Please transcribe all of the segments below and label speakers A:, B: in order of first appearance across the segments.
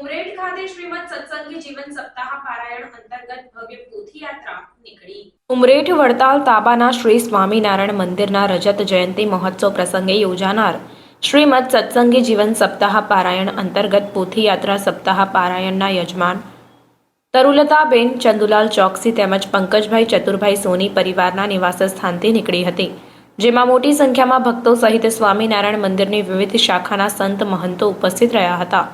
A: ઉમરેઠ ખાતે શ્રીમદ સત્સંગી જીવન સપ્તાહ પારાયણ અંતર્ગત ભવ્ય પોથી યાત્રા નીકળી. ઉમરેઠ વડતાલ તાબાના શ્રી સ્વામિનારાયણ મંદિરના રજત જયંતિ મહોત્સવ પ્રસંગે યોજાનાર શ્રીમદ સત્સંગી જીવન સપ્તાહ પારાયણ અંતર્ગત પોથી યાત્રા સપ્તાહ પારાયણના યજમાન તરુલતાબેન ચંદુલાલ ચોકસી તેમજ પંકજભાઈ ચતુરભાઈ સોની પરિવારના નિવાસ સ્થાનથી નીકળી હતી, જેમાં મોટી સંખ્યામાં ભક્તો સહિત સ્વામિનારાયણ મંદિરની વિવિધ શાખાના સંત મહંતો ઉપસ્થિત રહ્યા હતા.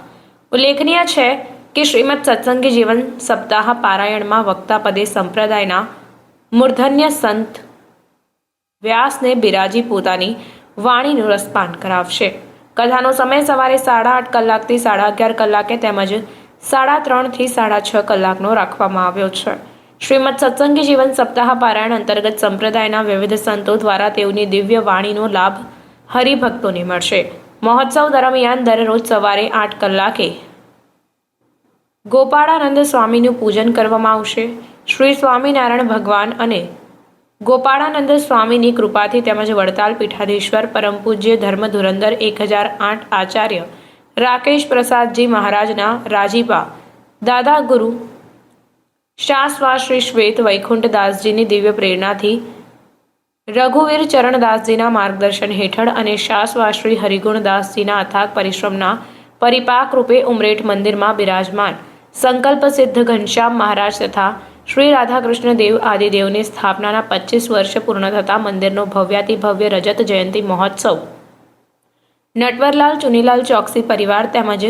A: ઉલ્લેખનીય છે કે શ્રીમદ સત્સંગી જીવન સપ્તાહ પારાયણમાં વક્તા પદે સંપ્રદાયના મૂર્ધન્ય સંત વ્યાસને બિરાજી પોતાની વાણીનું રસપાન કરાવશે. કથાનો સમય સવારે સાડા આઠ કલાકથી સાડા અગિયાર કલાકે તેમજ સાડા ત્રણથી સાડા છ કલાકનો રાખવામાં આવ્યો છે. શ્રીમદ સત્સંગી જીવન સપ્તાહ પારાયણ અંતર્ગત સંપ્રદાયના વિવિધ સંતો દ્વારા તેઓની દિવ્ય વાણીનો લાભ હરિભક્તોને મળશે. મહોત્સવ દરમિયાન દરરોજ સવારે આઠ કલાકે. ગોપાળાનંદ સ્વામીનું પૂજન કરવામાં આવશે. શ્રી સ્વામિનારાયણ ભગવાન અને ગોપાળાનંદ સ્વામીની કૃપાથી તેમજ વડતાલ પીઠાધીશ્વર પરમ પૂજ્ય ધર્મ ધુરંધર એક હજાર આઠ આચાર્ય રાકેશ પ્રસાદજી મહારાજના રાજીપા, દાદા ગુરુ શાસ્વા શ્રી શ્વેત વૈકુંઠદાસજીની દિવ્ય પ્રેરણાથી રઘુવીર ચરણદાસજીના માર્ગદર્શન હેઠળ અને શાસવા શ્રી હરિગુણદાસજીના અથાગ પરિશ્રમના પરિપાક રૂપે ઉમરેઠ મંદિરમાં બિરાજમાન. સંકલ્પ સિદ્ધ ઘનશ્યામ મહારાજ તથા શ્રી રાધાકૃષ્ણ દેવ આદિદેવની સ્થાપનાના પચીસ વર્ષ પૂર્ણ થતા મંદિરનો ભવ્યાતિ ભવ્ય રજત જયંતિ મહોત્સવ. નટવરલાલ, ચુનીલાલ ચોકસી પરિવાર તેમજ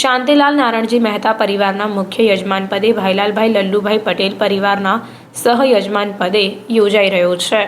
A: શાંતિલાલ નારણજી મહેતા પરિવારના મુખ્ય યજમાન પદે ભાઈલાલભાઈ, લલ્લુભાઈ પટેલ પરિવારના સહયજમાન પદે યોજાઈ રહ્યો છે.